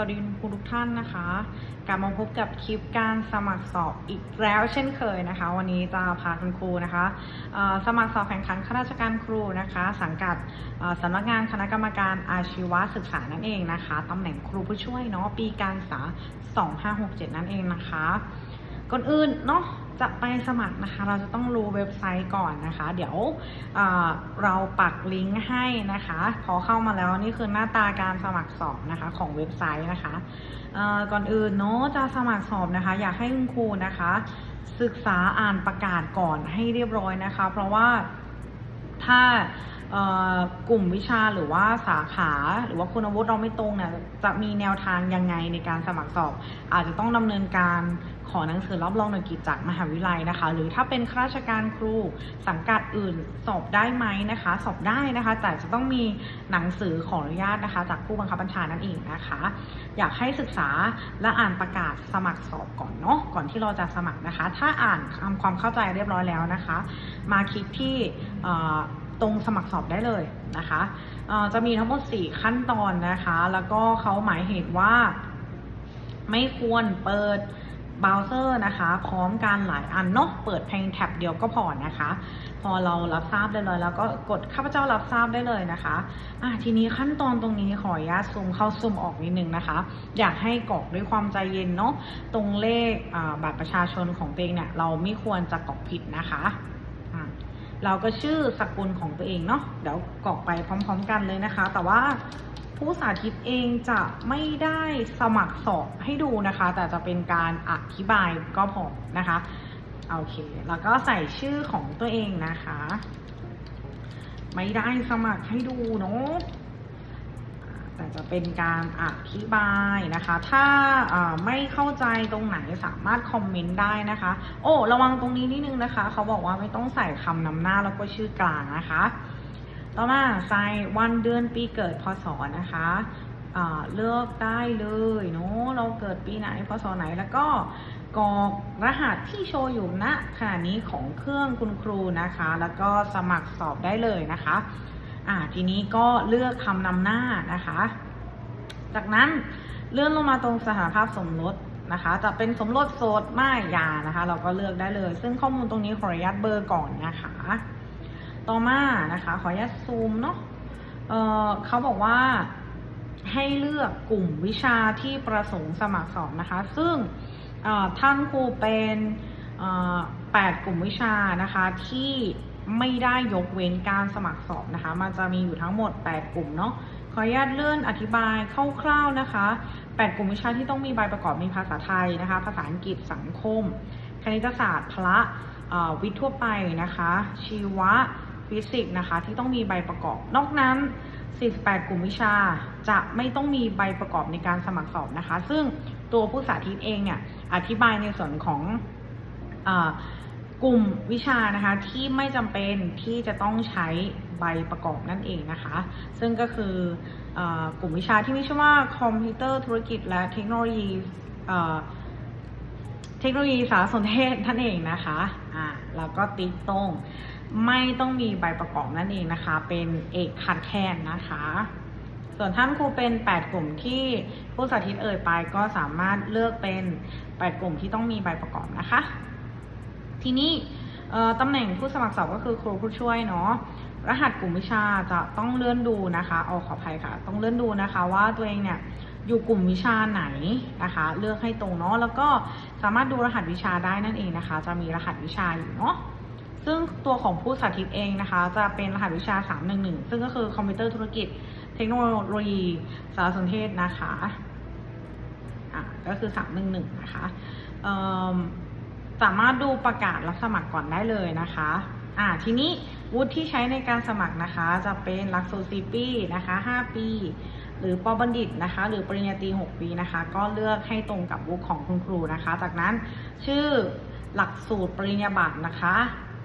วัสดีคุณครูทุกท่านนะคะกลับมาพบกับคลิปการสมัครสอบอีกแล้วเช่นเคยนะคะ วันนี้จะพาคุณครูนะคะสมัครสอบแข่งขันข้าราชการครูนะคะ สังกัดสำนักงานคณะกรรมการอาชีวศึกษานั่นเองนะคะตำแหน่งครูผู้ช่วยเนาะปีการศึกษา2567 นั่นเองนะคะก่อนอื่นเนาะ จะไปสมัครนะคะ เราจะต้องรู้เว็บไซต์ก่อนนะคะ เดี๋ยวเเราปักลิงก์ให้นะคะ พอเข้ามาแล้วนี่คือหน้าตาการสมัครสอบนะคะของเว็บไซต์นะคะก่อนอื่นเนาะจะสมัครสอบนะคะ อยากให้คุณครูนะคะ ศึกษาอ่านประกาศก่อนให้เรียบร้อยนะคะ เพราะว่าถ้า กลุ่มวิชาหรือว่าสาขาหรือว่าคุณวุฒิเราไม่ตรงเนี่ยจะมีแนวทางยังไงในการสมัครสอบ อาจจะต้องดำเนินการขอหนังสือรับรองหน่วยกิจจากมหาวิทยาลัยนะคะ หรือถ้าเป็นข้าราชการครูสังกัดอื่นสอบได้ไหมนะคะ สอบได้นะคะ แต่จะต้องมีหนังสือขออนุญาตนะคะ จากผู้บังคับบัญชานั่นเองนะคะ อยากให้ศึกษาและอ่านประกาศสมัครสอบก่อนเนาะก่อนที่เราจะสมัครนะคะ ถ้าอ่านทำความเข้าใจเรียบร้อยแล้วนะคะ มาคลิกที่ ตรงสมัครสอบได้เลยนะคะจะมีทั้งหมด 4 ขั้นตอนนะคะ แล้วก็เขาหมายเหตุว่า ไม่ควรเปิดเบราว์เซอร์นะคะ พร้อมกันหลายอันเนาะเปิดเพียงแท็บเดียวก็พอนะคะ พอเรารับทราบได้เลย แล้วก็กดข้าพเจ้ารับทราบได้เลยนะคะอะทีนี้ขั้นตอนตรงนี้ขออนุญาตซูมเข้าซูมออกนิดนึงนะคะ อยากให้กรอกด้วยความใจเย็นเนาะตรงเลขบัตรประชาชนของตัวเองเนี่ยเราไม่ควรจะกรอกผิดนะคะ เราก็ชื่อสกุลของตัวเองเนาะเดี๋ยวกรอกไปพร้อม ๆ กันเลยนะคะ แต่ว่าผู้สาธิตเองจะไม่ได้สมัครสอบให้ดูนะคะ แต่จะเป็นการอธิบายก็พอนะคะโอเค แล้วก็ใส่ชื่อของตัวเองนะคะ ไม่ได้สมัครให้ดูเนาะ แต่จะเป็นการอธิบายนะคะ ถ้าไม่เข้าใจตรงไหนสามารถคอมเมนต์ได้นะคะ โอ้ระวังตรงนี้นิดนึงนะคะ เขาบอกว่าไม่ต้องใส่คำนำหน้าแล้วก็ชื่อกลางนะคะ ต่อมาใส่วันเดือนปีเกิดพศนะคะเลือกได้เลยเนาะเราเกิดปีไหนพศไหนแล้วก็กรอกรหัสที่โชว์อยู่ณขณะนี้ของเครื่องคุณครูนะคะ แล้วก็สมัครสอบได้เลยนะคะ อ่าทีนี้ก็เลือกคำนำหน้านะคะ จากนั้นเลื่อนลงมาตรงสถานภาพสมรสนะคะ จะเป็นสมรสโสดไม่ยานะคะ เราก็เลือกได้เลย ซึ่งข้อมูลตรงนี้ขออนุญาตเบอร์ก่อนนะคะ ต่อมานะคะขออนุญาตซูมเนาะเเขาบอกว่าให้เลือกกลุ่มวิชาที่ประสงค์สมัครสอบนะคะ ซึ่งท่านครูเป็นเอ่อแปดกลุ่มวิชานะคะที่ ไม่ได้ยกเว้นการสมัครสอบนะคะ มันจะมีอยู่ทั้งหมด 8 กลุ่มเนาะขออนุญาตเลื่อนอธิบายคร่าวๆนะคะ 8 กลุ่มวิชาที่ต้องมีใบประกอบมีภาษาไทยนะคะ ภาษาอังกฤษสังคม คณิตศาสตร์พละวิทย์ทั่วไปนะคะ ชีวะฟิสิกส์นะคะ ที่ต้องมีใบประกอบ นอกนั้น 48 กลุ่มวิชาจะไม่ต้องมีใบประกอบในการสมัครสอบนะคะ ซึ่งตัวผู้สาธิตเองเนี่ยอธิบายในส่วนของ กลุ่มวิชานะคะที่ไม่จำเป็นที่จะต้องใช้ใบประกอบนั่นเองนะคะ ซึ่งก็คืออกลุ่มวิชาที่มีชื่อว่าคอมพิวเตอร์ธุรกิจและเทคโนโลยีเทคโนโลยีสารสนเทศท่านเองนะคะอ่าแล้วก็ติ๊กตรงไม่ต้องมีใบประกอบนั่นเองนะคะ เป็นเอกคัดแคนนะคะ ส่วนท่านครูเป็น 8 กลุ่มที่ผู้สาธิตเอ่ยไปก็สามารถเลือกเป็น 8 กลุ่มที่ต้องมีใบประกอบนะคะ ทีนี้ตำแหน่งผู้สมัครสอบก็คือครูผู้ช่วยเนาะรหัสกลุ่มวิชาจะต้องเลื่อนดูนะคะเอาขออภัยค่ะ ต้องเลื่อนดูนะคะว่าตัวเองเนี่ยอยู่กลุ่มวิชาไหนนะคะ เลือกให้ตรงเนาะแล้วก็สามารถดูรหัสวิชาได้นั่นเองนะคะ จะมีรหัสวิชาอยู่เนาะซึ่งตัวของผู้สาธิตเองนะคะ จะเป็นรหัสวิชา 311 ซึ่งก็คือคอมพิวเตอร์ธุรกิจ เทคโนโลยีสารสนเทศนะคะอะก็คือ 311 นะคะ สามารถดูประกาศรับสมัครก่อนได้เลยนะคะอ่าทีนี้วุฒิที่ใช้ในการสมัครนะคะ จะเป็นหลักสูตร4ปีนะคะ 5 ปี หรือปอบัณฑิตนะคะ หรือปริญญาตรี6 ปีนะคะ ก็เลือกให้ตรงกับวุฒิของคุณครูนะคะ จากนั้นชื่อหลักสูตรปริญญาบัตรนะคะ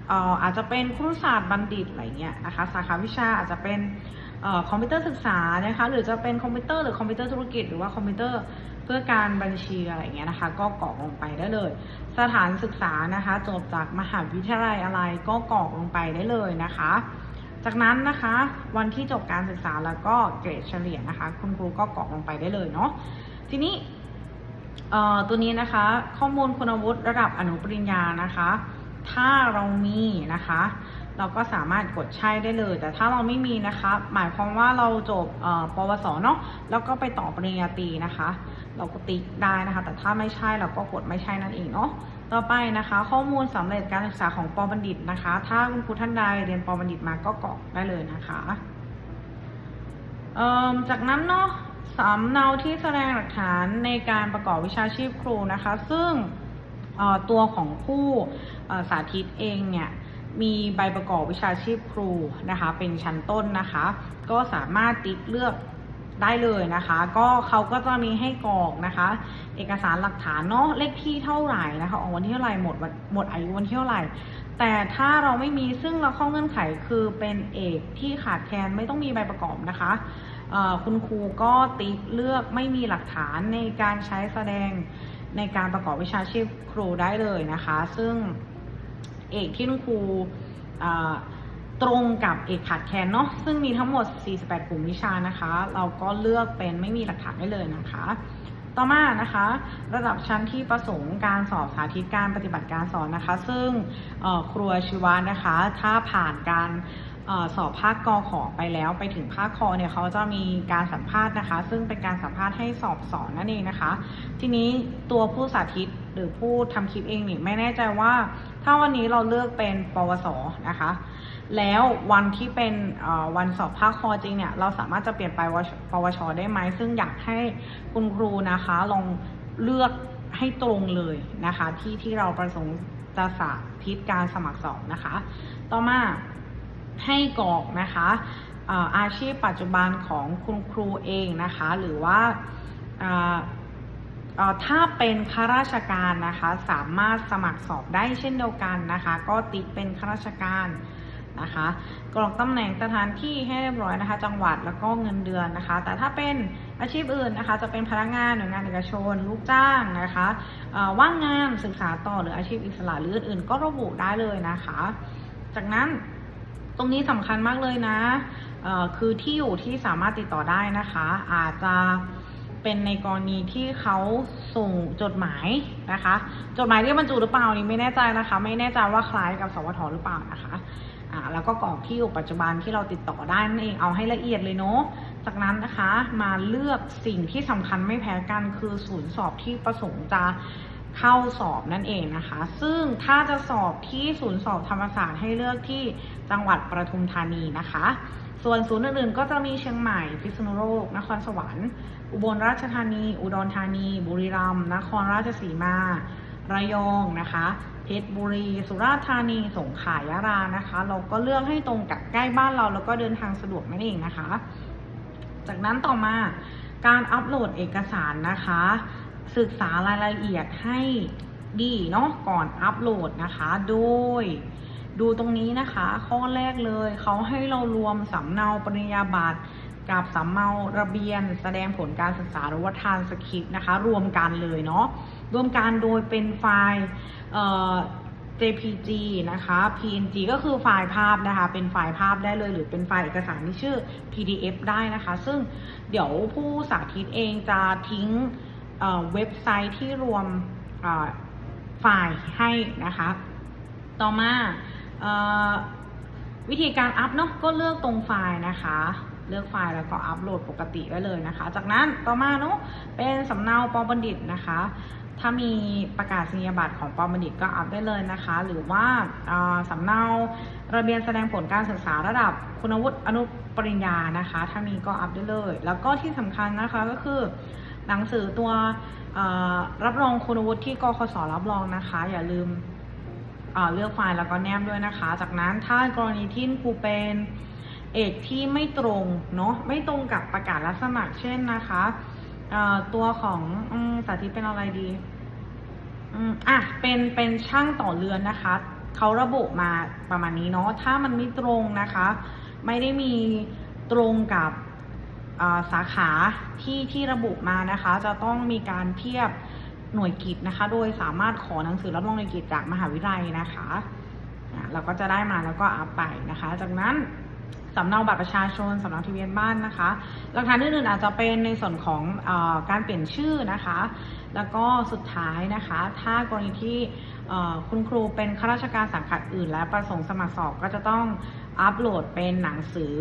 เอ่ออาจจะเป็นครุศาสตร์บัณฑิตอะไรเงี้ยนะคะ สาขาวิชาอาจจะเป็น คอมพิวเตอร์ศึกษานะคะหรือจะเป็นคอมพิวเตอร์หรือคอมพิวเตอร์ธุรกิจหรือว่าคอมพิวเตอร์เพื่อการบัญชีอะไรเงี้ยนะคะ ก็กรอกลงไปได้เลย สถานศึกษานะคะจบจากมหาวิทยาลัยอะไรก็กรอกลงไปได้เลยนะคะ จากนั้นนะคะวันที่จบการศึกษาแล้วก็เกรดเฉลี่ยนะคะ คุณครูก็กรอกลงไปได้เลยเนาะทีนี้ตัวนี้นะคะข้อมูลคุณวุฒิระดับอนุปริญญานะคะ ถ้าเรามีนะคะ เราก็สามารถกดใช่ได้เลย แต่ถ้าเราไม่มีนะคะ หมายความว่าเราจบเอ่อปวสเนาะแล้วก็ไปต่อปริญญาตรีนะคะ เราก็ติ๊กได้นะคะ แต่ถ้าไม่ใช่เราก็กดไม่ใช่นั่นเองเนาะต่อไปนะคะ ข้อมูลสำเร็จการศึกษาของปบัณฑิตนะคะ ถ้าคุณครูท่านใดเรียนปบัณฑิตมาก็กรอกได้เลยนะคะเอิ่มจากนั้นเนาะสำเนาที่แสดงหลักฐานในการประกอบวิชาชีพครูนะคะ ซึ่งเอ่อตัวของผู้สาธิตเองเนี่ย มีใบประกอบวิชาชีพครูนะคะ เป็นชั้นต้นนะคะ ก็สามารถติ๊กเลือกได้เลยนะคะ ก็เขาก็จะมีให้กรอกนะคะ เอกสารหลักฐานเนาะเลขที่เท่าไหร่นะคะออกวันที่เท่าไหร่หมดหมดอายุวันที่เท่าไหร่ แต่ถ้าเราไม่มีซึ่งเราข้าเงื่อนไขคือเป็นเอกที่ขาดแคลนไม่ต้องมีใบประกอบนะคะคุณครูก็ติ๊กเลือกไม่มีหลักฐานในการใช้แสดงในการประกอบวิชาชีพครูได้เลยนะคะ ซึ่ง เอกที่คุณครูตรงกับเอกขาดแคลนเนาะซึ่งมีทั้งหมด 48 กลุ่มวิชานะคะ เราก็เลือกเป็นไม่มีหลักฐานได้เลยนะคะ ต่อมานะคะ ระดับชั้นที่ประสงค์การสอบสาธิตการปฏิบัติการสอนนะคะ ซึ่งครัวชีวานะคะ ถ้าผ่านการ สอบภาคกอขอไปแล้วไปถึงภาคคอเนี่ยเขาจะมีการสัมภาษณ์นะคะ ซึ่งเป็นการสัมภาษณ์ให้สอบสอนนั่นเองนะคะ ทีนี้ตัวผู้สาธิตหรือผู้ทำคลิปเองเนี่ยไม่แน่ใจว่า ถ้าวันนี้เราเลือกเป็นปวสนะคะ แล้ววันที่เป็นวันสอบภาคคอจริงเนี่ยเราสามารถจะเปลี่ยนไปปวชได้ไหมซึ่งอยากให้คุณครูนะคะลองเลือกให้ตรงเลยนะคะ ที่ที่เราประสงค์จะสาธิตการสมัครสอบนะคะ ต่อมา ให้กรอกนะคะอาชีพปัจจุบันของคุณครูเองนะคะ หรือว่าถ้าเป็นข้าราชการนะคะ สามารถสมัครสอบได้เช่นเดียวกันนะคะ ก็ติ๊กเป็นข้าราชการนะคะกรอกตำแหน่งสถานที่ให้เรียบร้อยนะคะ จังหวัดแล้วก็เงินเดือนนะคะ แต่ถ้าเป็นอาชีพอื่นนะคะ จะเป็นพนักงานหน่วยงานเอกชน ลูกจ้างนะคะว่างงานศึกษาต่อหรืออาชีพอิสระหรืออื่นๆ ก็ระบุได้เลยนะคะ จากนั้น ตรงนี้สำคัญมากเลยนะ คือที่อยู่ที่สามารถติดต่อได้นะคะ อาจจะเป็นในกรณีที่เขาส่งจดหมายนะคะ จดหมายเรียกบรรจุหรือเปล่านี่ไม่แน่ใจนะคะ ไม่แน่ใจว่าคล้ายกับสวทหรือเปล่านะคะอ่าแล้วก็กรอกที่อยู่ปัจจุบันที่เราติดต่อได้นั่นเองเอาให้ละเอียดเลยเนาะจากนั้นนะคะมาเลือกสิ่งที่สำคัญไม่แพ้กันคือศูนย์สอบที่ประสงค์จะ เข้าสอบนั่นเองนะคะ ซึ่งถ้าจะสอบที่ศูนย์สอบธรรมศาสตร์ให้เลือกที่จังหวัดประทุมธานีนะคะ ส่วนศูนย์อื่นๆก็จะมีเชียงใหม่ พิษณุโลก นครสวรรค์ อุบลราชธานี อุดรธานี บุรีรัมย์ นครราชสีมา ระยองนะคะ เพชรบุรี สุราษฎร์ธานี สงขลายะลานะคะ เราก็เลือกให้ตรงกับใกล้บ้านเราแล้วก็เดินทางสะดวกนั่นเองนะคะ จากนั้นต่อมาการอัปโหลดเอกสารนะคะ ศึกษารายละเอียดให้ดีเนาะก่อนอัปโหลดนะคะ โดย ดูตรงนี้นะคะ ข้อแรกเลยเขาให้เรารวมสำเนาปริญญาบัตรกับสำเนาระเบียน แสดงผลการศึกษาหรือว่าทานสคริปต์นะคะ รวมกันเลยเนาะรวมกันโดยเป็นไฟล์เอ่อ JPG นะคะ PNG ก็คือไฟล์ภาพนะคะ เป็นไฟล์ภาพได้เลย หรือเป็นไฟล์เอกสารที่ชื่อ PDF ได้นะคะ ซึ่งเดี๋ยวผู้สาธิตเองจะทิ้ง เว็บไซต์ที่รวมไฟล์ให้นะคะ ต่อมาอวิธีการอัพเนาะก็เลือกตรงไฟล์นะคะ เลือกไฟล์แล้วก็อัพโหลดปกติได้เลยนะคะ จากนั้นต่อมาเนาะเป็นสำเนาปอบัณฑิตนะคะ ถ้ามีประกาศนียบัตรของปอบัณฑิตก็อัพได้เลยนะคะ หรือว่าสำเนาระเบียนแสดงผลการศึกษาระดับคุณวุฒิอนุปริญญานะคะ ถ้ามีก็อัพได้เลย แล้วก็ที่สำคัญนะคะก็คือ หนังสือตัวรับรองคุณวุฒิที่กคสรับรองนะคะ อย่าลืมเเลือกไฟล์แล้วก็แนบด้วยนะคะ จากนั้นถ้ากรณีที่ครูเป็นเอกที่ไม่ตรงเนาะไม่ตรงกับประกาศรับสมัครเช่นนะคะตัวของอสาธิตเป็นอะไรดีอะเป็นเป็นช่างต่อเรือนนะคะเขาระบุมาประมาณนี้เนาะถ้ามันไม่ตรงนะคะ ไม่ได้มีตรงกับ สาขาที่ที่ระบุมานะคะ จะต้องมีการเทียบหน่วยกิจนะคะ โดยสามารถขอหนังสือรับรองหน่วยกิจจากมหาวิทยาลัยนะคะเราก็จะได้มาแล้วก็อัพไปนะคะ จากนั้นสำเนาบัตรประชาชนสำเนาทะเบียนบ้านนะคะหลักฐานอื่นๆอาจจะเป็นในส่วนของอการเปลี่ยนชื่อนะคะ แล้วก็สุดท้ายนะคะ ถ้ากรณีที่คุณครูเป็นข้าราชการสังกัดอื่น และประสงค์สมัครสอบก็จะต้อง อัปโหลดเป็นหนังสือ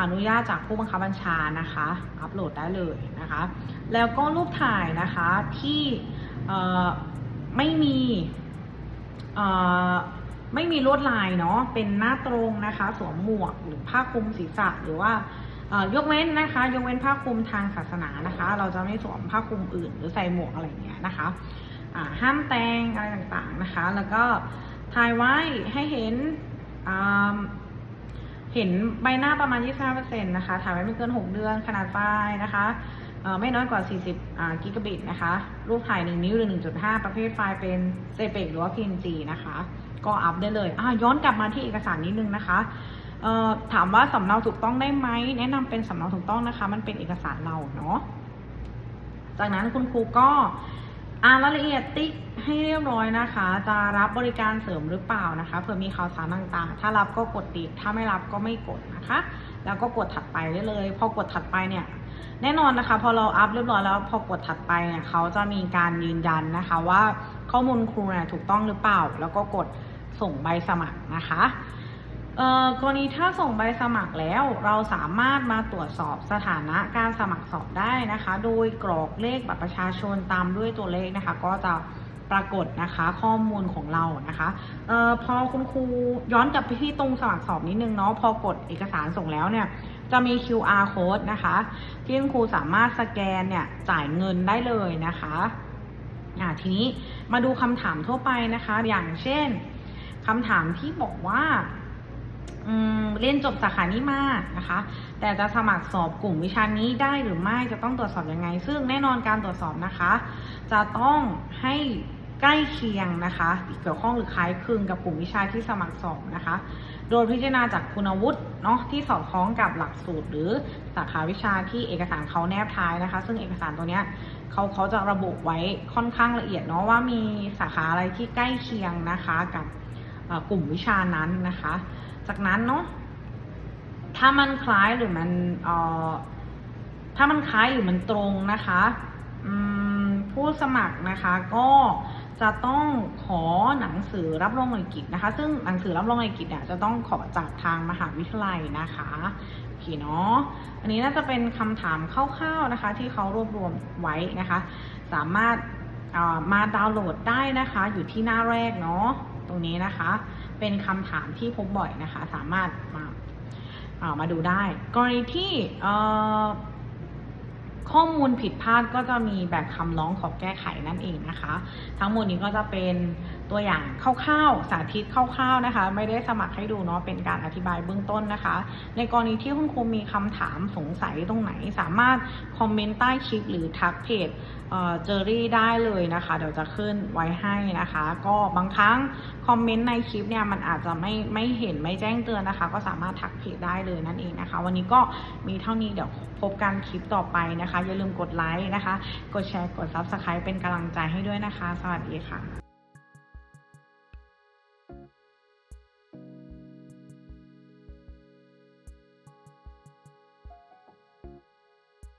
อนุญาตจากผู้บังคับบัญชานะคะ อัปโหลดได้เลยนะคะ แล้วก็รูปถ่ายนะคะที่ไม่มีไม่มีลวดลายเนาะ เป็นหน้าตรงนะคะ สวมหมวกหรือผ้าคลุมศีรษะหรือว่ายกเว้นนะคะ ยกเว้นผ้าคลุมทางศาสนานะคะ เราจะไม่สวมผ้าคลุมอื่น หรือใส่หมวกอะไรเงี้ยนะคะห้ามแต่งอะไรต่างๆนะคะ แล้วก็ถ่ายไว้ให้เห็นอ เห็นใบหน้าประมาณ 25%นะคะถ่ายไว้ไม่เกิน 6 เดือน ขนาดไฟล์นะคะไม่น้อยกว่า 40 กิกะบิตนะคะ รูปถ่าย 1 นิ้วหรือ 1.5 ประเภทไฟล์เป็น JPEG หรือว่า PNG นะคะ ก็อัพได้เลยย้อนกลับมาที่เอกสารนิดนึงนะคะ ถามว่าสำเนาถูกต้องได้ไหม แนะนำเป็นสำเนาถูกต้องนะคะ มันเป็นเอกสารเราเนาะ จากนั้นคุณครูก็ อ่านรายละเอียดติ๊กให้เรียบร้อยนะคะ จะรับบริการเสริมหรือเปล่านะคะเผื่อมีข่าวสารต่างๆ ถ้ารับก็กดติด ถ้าไม่รับก็ไม่กดนะคะ แล้วก็กดถัดไปได้เลย พอกดถัดไปเนี่ยแน่นอนนะคะ พอเราอัพเรียบร้อยแล้วพอกดถัดไปเนี่ยเขาจะมีการยืนยันนะคะว่าข้อมูลครูเนี่ยถูกต้องหรือเปล่า แล้วก็กดส่งใบสมัครนะคะ กรณีถ้าส่งใบสมัครแล้วเราสามารถมาตรวจสอบสถานะการสมัครสอบได้นะคะ โดยกรอกเลขบัตรประชาชนตามด้วยตัวเลขนะคะ ก็จะปรากฏนะคะข้อมูลของเรานะคะเอ่อพอคุณครูย้อนกลับไปที่ตรงสมัครสอบนิดนึงเนาะพอกดเอกสารส่งแล้วเนี่ยจะมี QR code นะคะ ที่คุณครูสามารถสแกนเนี่ยจ่ายเงินได้เลยนะคะอ่าทีนี้มาดูคำถามทั่วไปนะคะ อย่างเช่นคำถามที่บอกว่า เรียนจบสาขานี้มานะคะ แต่จะสมัครสอบกลุ่มวิชานี้ได้หรือไม่จะต้องตรวจสอบยังไง ซึ่งแน่นอนการตรวจสอบนะคะ จะต้องให้ใกล้เคียงนะคะ เกี่ยวข้องหรือคล้ายคลึงกับกลุ่มวิชาที่สมัครสอบนะคะ โดยพิจารณาจากคุณวุฒิเนาะที่สอดคล้องกับหลักสูตร หรือสาขาวิชาที่เอกสารเขาแนบท้ายนะคะ ซึ่งเอกสารตัวเนี้ยเขาเขาจะระบุไว้ค่อนข้างละเอียดเนาะว่ามีสาขาอะไรที่ใกล้เคียงนะคะกับกลุ่มวิชานั้นนะคะ จากนั้นเนาะถ้ามันคล้ายหรือมันเอ่อถ้ามันคล้ายหรือมันตรงนะคะผู้สมัครนะคะก็จะต้องขอหนังสือรับรองหน่วยกิจนะคะ ซึ่งหนังสือรับรองหน่วยกิจเนี่ยจะต้องขอจากทางมหาวิทยาลัยนะคะโอเคเนาะอันนี้น่าจะเป็นคำถามคร่าวๆนะคะ ที่เขารวบรวมไว้นะคะ สามารถมาดาวน์โหลดได้นะคะ อยู่ที่หน้าแรกเนาะตรงนี้นะคะ เป็นคำถามที่พบบ่อยนะคะ สามารถมาเอามาดูได้ กรณีที่ข้อมูลผิดพลาดก็จะมีแบบคำร้องขอแก้ไขนั่นเองนะคะ ทั้งหมดนี้ก็จะเป็นตัวอย่างคร่าวๆ สาธิตคร่าวๆนะคะ ไม่ได้สมัครให้ดูเนาะเป็นการอธิบายเบื้องต้นนะคะ ในกรณีที่คุณครูมีคำถามสงสัยตรงไหน สามารถคอมเมนต์ใต้คลิปหรือทักเพจเจอรี่ได้เลยนะคะ เดี๋ยวจะขึ้นไว้ให้นะคะ ก็บางครั้งคอมเมนต์ในคลิปเนี่ยมันอาจจะไม่ไม่เห็นไม่แจ้งเตือนนะคะ ก็สามารถทักเพจได้เลยนั่นเองนะคะ วันนี้ก็มีเท่านี้เดี๋ยวพบกันคลิปต่อไปนะคะ อย่าลืมกดไลค์นะคะ กดแชร์กด Subscribe เป็นกำลังใจให้ด้วยนะคะ สวัสดีค่ะ